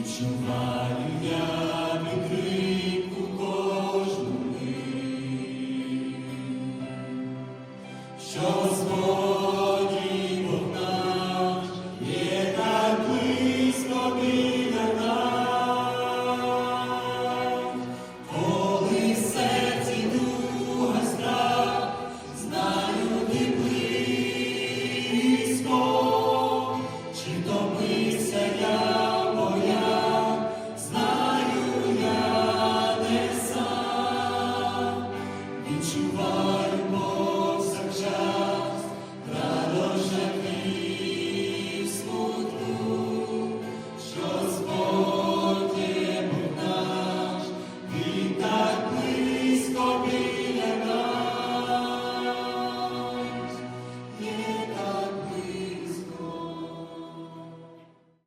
відчуваю я відкритку кожну, що Господь. are